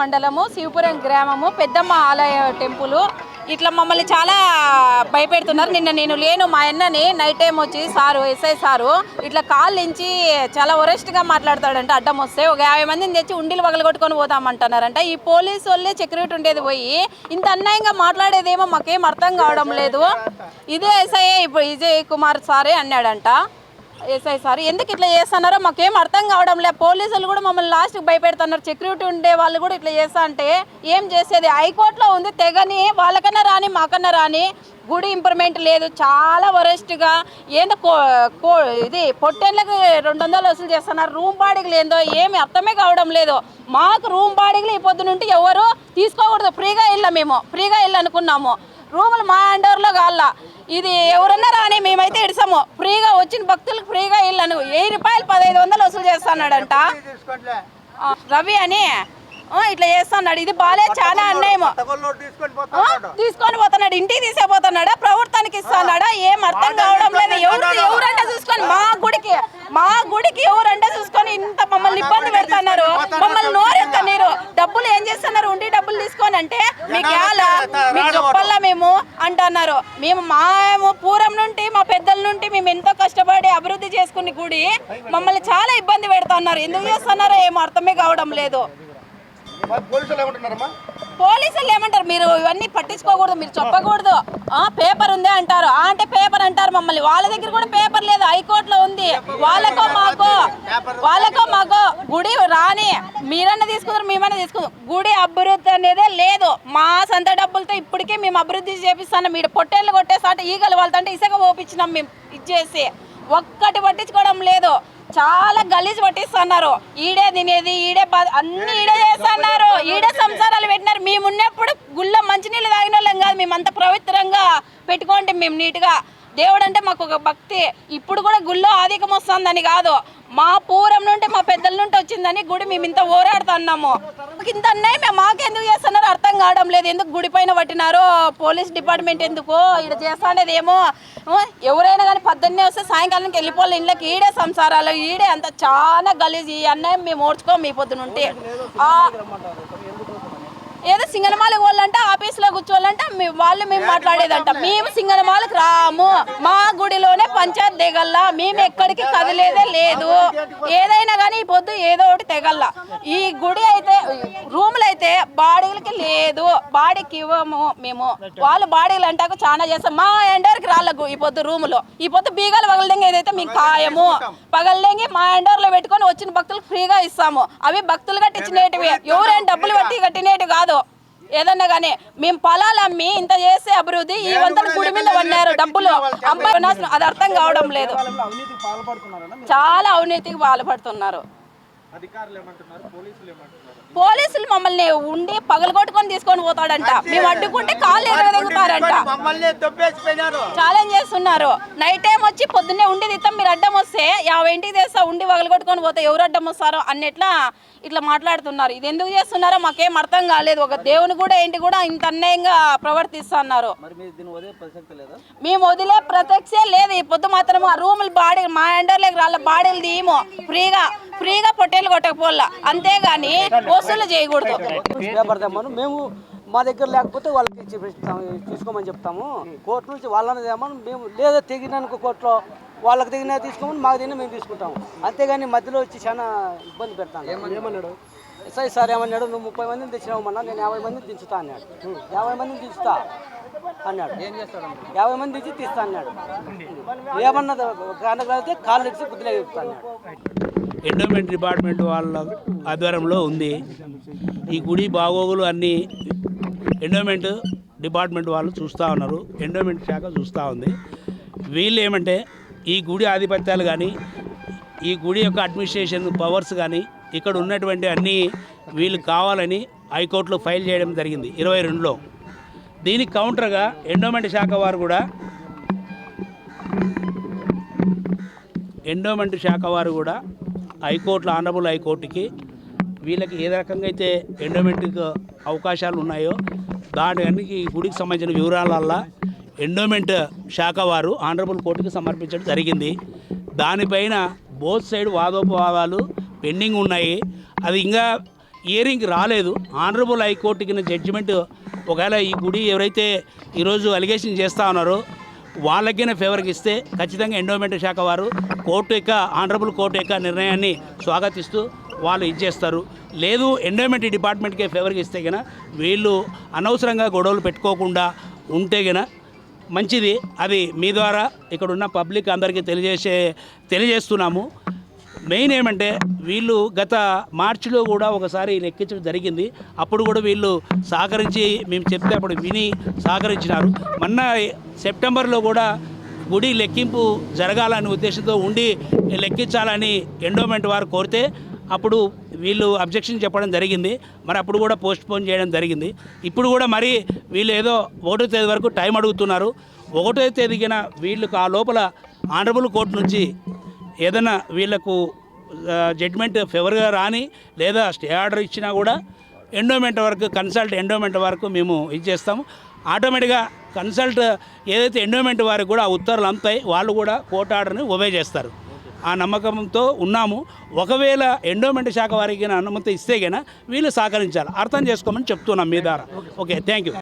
మండలము శివపురం గ్రామము పెద్దమ్మ ఆలయ టెంపుల్. ఇట్లా మమ్మల్ని చాలా భయపెడుతున్నారు. నిన్న నేను లేను మా అన్నని నైట్ టైం వచ్చి సారు ఎస్ఐ సారు ఇట్లా కాళ్ళు నుంచి చాలా వరెస్ట్గా మాట్లాడతాడంట. అడ్డం వస్తే ఒక యాభై మందిని తెచ్చి ఉండిలు పగలగొట్టుకొని పోతామంటున్నారంట. ఈ పోలీసు వాళ్ళే సెక్యూరిటీ ఉండేది పోయి ఇంత అన్యాయంగా మాట్లాడేదేమో మాకేం అర్థం కావడం లేదు. ఇదే ఎస్ఐ ఇప్పుడు విజయ్ కుమార్ సారే అన్నాడంట. ఎస్ఐ సార్ ఎందుకు ఇట్లా చేస్తున్నారో మాకేం అర్థం కావడం లే పోలీసులు కూడా మమ్మల్ని లాస్ట్కి భయపెడుతున్నారు. సెక్యూరిటీ ఉండే వాళ్ళు కూడా ఇట్లా చేస్తా అంటే ఏం చేసేది? హైకోర్టులో ఉంది తెగని వాళ్ళకన్నా రాని మాకన్నా రాని గుడి ఇంప్రూవ్మెంట్ లేదు. చాలా వరెస్ట్గా ఏందో కో కో ఇది పొట్టేళ్ళకి రెండు వందలు వసూలు చేస్తున్నారు. రూమ్ బాడీకి ఏందో ఏమి అర్థమే కావడం లేదు. మాకు రూమ్ బాడీలు ఈ పొద్దు నుండి ఎవరు తీసుకోకూడదు. ఫ్రీగా వెళ్ళాం మేము. ఫ్రీగా వెళ్ళనుకున్నాము రూములు మా అండర్లో ఇది ఎవరన్నా రాని మేమైతే ఇడిసాము. ఫ్రీగా వచ్చిన భక్తులకు ఫ్రీగా వెళ్ళాను వెయ్యి రూపాయలు పదహైదు వందలు వసూలు చేస్తున్నాడంట. రవి అని ఇట్లా చేస్తున్నాడు. ఇది బాలే చాలా అన్యాయము. ఆ, తీసుకొని పోతున్నాడు. ఇంటికి తీసేపోతున్నాడా ప్రభుత్వానికి ఇస్తున్నాడా? ఏం అర్థం కావడం లేదు. ఎవరు ఎవరంటే చూసుకొని మా గుడికి మా గుడికి ఎవరంటే చూసుకొని ఇంత మమ్మల్ని ఇబ్బంది పెడుతున్నారు. మమ్మల్ని నోరెత్తనీరు. డబ్బులు ఏం చేస్తున్నారు? ఉండి డబ్బులు తీసుకొని అంటే మీకు ఎలా మీకు చెప్పాలా మేము? అంటున్నారు. మేము మేము పూర్వం నుండి మా పెద్దల నుండి మేము ఎంతో కష్టపడి అభివృద్ధి చేసుకుని గుడి మమ్మల్ని చాలా ఇబ్బంది పెడుతున్నారు. ఎందుకు చేస్తున్నారో ఏం అర్థమే కావడం లేదు. పోలీసులు ఏమంటున్నారమ్మా? పోలీసులు ఏమంటారు? మీరు ఇవన్నీ పట్టించుకోకూడదు మీరు చెప్పకూడదు. ఆ పేపర్ ఉంది అంటారు. అంటే పేపర్ అంటారు మమ్మల్ని. వాళ్ళ దగ్గర కూడా పేపర్ లేదు. హైకోర్టులో ఉంది. వాళ్ళకో మాకో వాళ్ళకో మాకో గుడి రాని మీరన్నా తీసుకుందరు మేమన్నా తీసుకుందాం గుడి అభివృద్ధి అనేదే లేదు. మా సొంత డబ్బులతో ఇప్పటికే మేము అభివృద్ధి చేపిస్తాను మీరు పొట్టేళ్ళు కొట్టేసాట ఈగలు వాళ్ళతో అంటే ఇసుక పోపించినాం మేము ఇచ్చేసి. ఒక్కటి పట్టించుకోవడం లేదు. చాలా గలీజ్ పట్టిస్తున్నారు. ఈడే తినేది ఈడే అన్ని ఈడే చేస్తున్నారు. ఈడే సంసారాలు పెట్టినారు. మేము ఉన్నప్పుడు గుళ్ళో మంచినీళ్ళు తాగిన వాళ్ళం కాదు. మేము అంత పవిత్రంగా పెట్టుకోండి మేము నీట్గా. దేవుడు అంటే మాకు ఒక భక్తి. ఇప్పుడు కూడా గుళ్ళో ఆధికం వస్తుందని కాదు. మా పూర్వం నుండి మా పెద్దల నుండి వచ్చిందని గుడి మేము ఇంత ఓరాడుతున్నాము ఇంత అన్నయ్య మేము మాకెందుకు చేస్తున్నారు అర్థం కావడం లేదు. ఎందుకు గుడి పైన పట్టినారు పోలీస్ డిపార్ట్మెంట్ ఎందుకు? ఇక్కడ చేస్తానేది ఏమో? ఎవరైనా కానీ పద్దన్నే వస్తే సాయంకాలానికి వెళ్ళిపోవాలి. ఇళ్ళకి ఈడే సంసారాలు ఈడే అంత చాలా గలీజ్. ఈ అన్నయ్య మేము ఓడ్చుకోం మీ పొద్దునుంటే సింగనమాలకు వాళ్ళంటే ఆఫీస్లో కూర్చోవాలంటే వాళ్ళు మేము మాట్లాడేదంట. మేము సింగనమాలకు రాము. మా గుడిలోనే పంచాయత్ దిగల్లా. మేము ఎక్కడికి కదిలేదే లేదు. ఏదైనా కానీ ఈ పొద్దు ఏదో ఒకటి తెగల్లా. ఈ గుడి అయితే రూములు అయితే బాడీలకి లేదు. బాడీకి ఇవ్వము మేము. వాళ్ళు బాడీలు అంటాక చాలా చేస్తాం. మా ఎండర్కి రాళ్ళకు ఈ పొద్దు రూములో. ఈ పొద్దు బీగాలు పగలదెంగి ఏదైతే మేము ఖాయము. పగలదెంగి మా ఎండర్లో పెట్టుకొని వచ్చిన భక్తులకు ఫ్రీగా ఇస్తాము. అవి భక్తులు కట్టించినటివి. ఎవరైనా డబ్బులు కట్టి కట్టినట్టు కాదు. ఏదన్నా కానీ మేము పొలాలు అమ్మి ఇంత చేసే అభివృద్ధి ఈ వంతన గుడి మీద పడినారు డబ్బులు. అమ్మాయి అది అర్థం కావడం లేదు. చాలా అవినీతికి పాల్పడుతున్నారు. పోలీసులు మమ్మల్ని ఉండి పగలగొట్టుకొని తీసుకొని పోతాడంట. మేము అడ్డుకుంటే కాళ్ళు ఎగరదెగుతారంట ఛాలెంజ్ చేస్తున్నారు? నైట్ టైం వచ్చి పొద్దున్నే ఉండి తీస్తాం మీరు అడ్డం వస్తే యాభై ఇంటికి తెస్తా ఉండి పగలగొట్టుకొని పోతే ఎవరు అడ్డం వస్తారో అన్నట్లా ఇట్లా మాట్లాడుతున్నారు. ఇది ఎందుకు చేస్తున్నారో మాకేం అర్థం కాలేదు. ఒక దేవుని కూడా ఏంటి కూడా ఇంత అన్యాయంగా ప్రవర్తిస్తున్నారు. మేము వదిలే ప్రత్యక్షే లేదు. ఈ పొద్దు మాత్రం ఆ రూములు బాడీ మా ఎండర్లోకి రాళ్ళ బాడీలు తీయము. ఫ్రీగా ఫ్రీగా పొట్టేలు కొట్టకపోల్లా. అంతేగాని వసూలు చేయకూడదు. మేము మా దగ్గర లేకపోతే వాళ్ళకి ఇచ్చి ఇస్తాం తీసుకోమని చెప్తాము. కోర్టు నుంచి వాళ్ళని తెమ్మని మేము లేదా తెగినానికి కోర్టులో వాళ్ళకి తెగిన తీసుకోమని మాకు తిన్న మేము తీసుకుంటాము. అంతేగాని మధ్యలో వచ్చి చాలా ఇబ్బంది పెడతాను. ఏమన్నాడు? ఎస్ఐ సార్ ఏమన్నాడు? నువ్వు ముప్పై మందిని తెచ్చినావు మొన్న నేను యాభై మందిని దించుతా అన్నాడు. యాభై మందిని దించుతా అన్నాడు. ఏం చేస్తాడు యాభై మంది దించి తీస్తా అన్నాడు. ఏమన్నది కారణం అయితే కాళ్ళు ఇచ్చి బుద్ధిలో చెప్తా అన్నాడు. ఎండోమెంట్ డిపార్ట్మెంట్ వాళ్ళ ఆధ్వర్యంలో ఉంది. ఈ గుడి బాగోగులు అన్నీ ఎండోమెంట్ డిపార్ట్మెంట్ వాళ్ళు చూస్తూ ఉన్నారు. ఎండోమెంట్ శాఖ చూస్తూ ఉంది. వీళ్ళు ఏమంటే ఈ గుడి ఆధిపత్యాలు కానీ ఈ గుడి యొక్క అడ్మినిస్ట్రేషన్ పవర్స్ కానీ ఇక్కడ ఉన్నటువంటి అన్నీ వీళ్ళు కావాలని హైకోర్టులో ఫైల్ చేయడం జరిగింది ఇరవై రెండులో. దీనికి కౌంటర్గా ఎండోమెంట్ శాఖ వారు కూడా ఎండోమెంట్ శాఖ వారు కూడా హైకోర్టులో ఆనరబుల్ హైకోర్టుకి వీళ్ళకి ఏ రకంగా అయితే ఎండోమెంట్కి అవకాశాలు ఉన్నాయో దానికి ఈ గుడికి సంబంధించిన వివరాలల్లా ఎండోమెంట్ శాఖ వారు ఆనరబుల్ కోర్టుకి సమర్పించడం జరిగింది. దానిపైన బోత్ సైడ్ వాదోపవాదాలు పెండింగ్ ఉన్నాయి. అది ఇంకా ఇయరింగ్ రాలేదు. ఆనరబుల్ హైకోర్టు కింద జడ్జిమెంట్ ఒకవేళ ఈ గుడి ఎవరైతే ఈరోజు అలిగేషన్ చేస్తూ ఉన్నారో వాళ్ళకైనా ఫేవర్కి ఇస్తే ఖచ్చితంగా ఎండోమెంట్ శాఖ వారు కోర్టు యొక్క ఆనరబుల్ కోర్టు యొక్క నిర్ణయాన్ని స్వాగతిస్తూ వాళ్ళు ఇచ్చేస్తారు లేదు ఎండోమెంట్ డిపార్ట్మెంట్కే ఫేవర్గా ఇస్తే గన వీళ్ళు అనవసరంగా గొడవలు పెట్టుకోకుండా ఉంటే గన మంచిది. అది మీ ద్వారా ఇక్కడ ఉన్న పబ్లిక్ అందరికీ తెలియజేసే తెలియజేస్తున్నాము. మెయిన్ ఏమంటే వీళ్ళు గత మార్చిలో కూడా ఒకసారి లెక్కించడం జరిగింది. అప్పుడు కూడా వీళ్ళు సహకరించి మేము చెప్తే అప్పుడు విని సహకరించినారు. మొన్న సెప్టెంబర్లో కూడా గుడి లెక్కింపు జరగాలనే ఉద్దేశంతో ఉండి లెక్కించాలని ఎండోమెంట్ వారు కోరితే అప్పుడు వీళ్ళు అబ్జెక్షన్ చెప్పడం జరిగింది. మరి అప్పుడు కూడా పోస్ట్పోన్ చేయడం జరిగింది. ఇప్పుడు కూడా మరి వీళ్ళు ఏదో ఒకటో తేదీ వరకు టైం అడుగుతున్నారు. ఒకటో తేదీకిన వీళ్ళకు ఆ లోపల ఆనరబుల్ కోర్టు నుంచి ఏదైనా వీళ్ళకు జడ్మెంట్ ఫేవర్గా రాని లేదా స్టే ఆర్డర్ ఇచ్చినా కూడా ఎండోమెంట్ వరకు కన్సల్ట్ ఎండోమెంట్ వరకు మేము ఇచ్చేస్తాము. ఆటోమేటిక్గా కన్సల్ట్ ఏదైతే ఎండోమెంట్ వారికి కూడా ఆ ఉత్తర్వులు అంతాయి వాళ్ళు కూడా కోర్టు ఆర్డర్ని ఒబే చేస్తారు. ఆ నమ్మకంతో ఉన్నాము. ఒకవేళ ఎండోమెంట్ శాఖ వారికి అనుమతి ఇస్తే గన వీళ్ళు సహకరించాలి. అర్థం చేసుకోమని చెప్తున్నాం మీ ద్వారా. Okay thank you